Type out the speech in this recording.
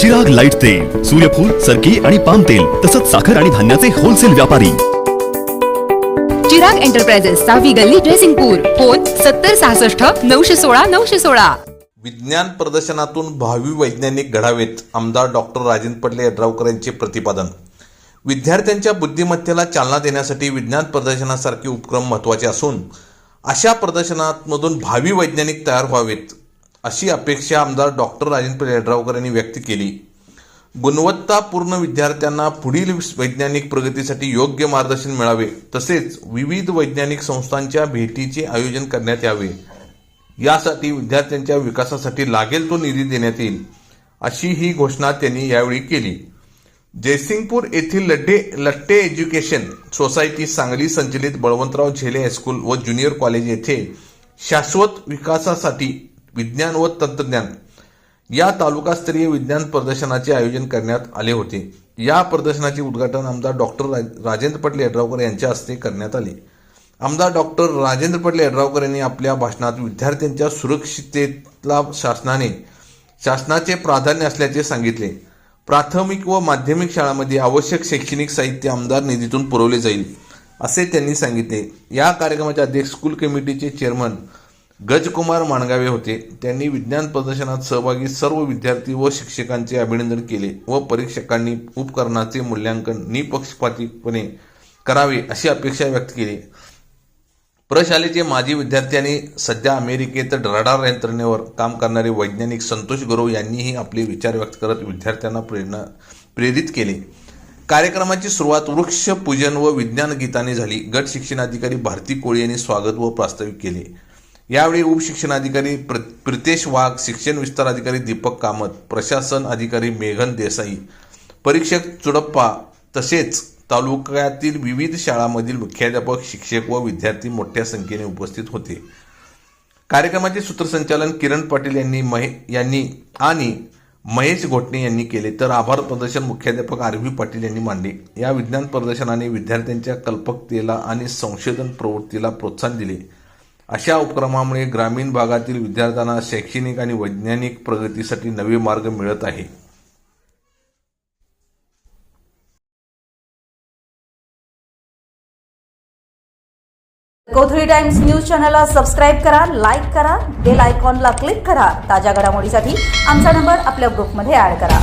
Chirag light तेल सूर्यफूल सरकी आणि पाम तेल तसंच साखर आणि धान्याचे होलसेल व्यापारी. चिराग एंटरप्राइजेस सहावी गल्ली ड्रेसिंगपूर फोन सत्तर सहासष्ट नऊशे सोळा नऊशे सोळा. विज्ञान प्रदर्शनातून भावी वैज्ञानिक घडावेत आमदार डॉक्टर राजेंद्र पडले यड्रावकर यांचे प्रतिपादन. विद्यार्थ्यांच्या बुद्धिमत्तेला चालना देण्यासाठी विज्ञान प्रदर्शनासारखे उपक्रम महत्त्वाचे असून अशा प्रदर्शनामधून भावी वैज्ञानिक तयार व्हावेत. अशी अपेक्षा आमदार डॉक्टर राजेंद्र यड्रावकर यांनी व्यक्त केली. गुणवत्तापूर्ण विद्यार्थ्यांना पुढील वैज्ञानिक प्रगतीसाठी योग्य मार्गदर्शन मिळावे तसेच विविध वैज्ञानिक संस्थांच्या भेटीचे आयोजन करण्यात यावे. यासाठी विद्यार्थ्यांच्या विकासासाठी लागेल तो निधी देण्यात येईल अशी ही घोषणा त्यांनी यावेळी केली. जयसिंगपूर येथील लड्डे लट्टे एज्युकेशन सोसायटी सांगली संचलित बळवंतराव झेले हायस्कूल व ज्युनियर कॉलेज येथे शाश्वत विकासासाठी विज्ञान व तंत्रज्ञान. या तालुकास्तरीय विज्ञान प्रदर्शनाचे आयोजन करण्यात आले होते. या प्रदर्शनाचे उद्घाटन आमदार डॉक्टर राजेंद्र पटले यड्रावकर यांच्या हस्ते करण्यात आले. आमदार डॉक्टर राजेंद्र पटले यड्रावकर यांनी आपल्या भाषणात विद्यार्थ्यांच्या सुरक्षिततेला शासनाने शासनाचे प्राधान्य असल्याचे सांगितले. प्राथमिक व माध्यमिक शाळांमध्ये आवश्यक शैक्षणिक साहित्य आमदार निधीतून पुरवले जाईल असे त्यांनी सांगितले. या कार्यक्रमाचे अध्यक्ष स्कूल कमिटीचे चेअरमन गजकुमार माणगावे होते. त्यांनी विज्ञान प्रदर्शनात सहभागी सर्व विद्यार्थी व शिक्षकांचे अभिनंदन केले व परीक्षकांनी उपकरणाचे मूल्यांकन निपक्षपातीपणे करावे अशी अपेक्षा व्यक्त केली. प्रशालेचे माजी विद्यार्थी आणि सध्या अमेरिकेत रडार यंत्रणेवर काम करणारे वैज्ञानिक संतोष गुरव यांनीही आपले विचार व्यक्त करत विद्यार्थ्यांना प्रेरणा प्रेरित केले. कार्यक्रमाची सुरुवात वृक्ष पूजन व विज्ञान गीताने झाली. गट शिक्षणाधिकारी भारती कोळी यांनी स्वागत व प्रास्ताविक केले. यावेळी उपशिक्षणाधिकारी प्र प्रितेश वाघ शिक्षण विस्तार अधिकारी दीपक कामत प्रशासन अधिकारी मेघन देसाई परीक्षक चुडप्पा तसेच तालुक्यातील विविध शाळांमधील मुख्याध्यापक शिक्षक व विद्यार्थी मोठ्या संख्येने उपस्थित होते. कार्यक्रमाचे सूत्रसंचालन किरण पाटील यांनी महे यांनी आणि महेश घोटणे यांनी केले. तर आभार प्रदर्शन मुख्याध्यापक आर व्ही पाटील यांनी मांडले. या विज्ञान प्रदर्शनाने विद्यार्थ्यांच्या कल्पकतेला आणि संशोधन प्रवृत्तीला प्रोत्साहन दिले. अशा उपक्रमामुळे ग्रामीण भागातील विद्यार्थ्यांना शैक्षणिक आणि वैज्ञानिक प्रगतीसाठी नवे मार्ग मिळत आहे कोथळी टाइम्स न्यूज चॅनलला सबस्क्राईब करा लाईक करा बेल आयकॉनला क्लिक करा. ताज्या घडामोडीसाठी आमचा नंबर आपल्या ग्रुपमध्ये ऍड करा.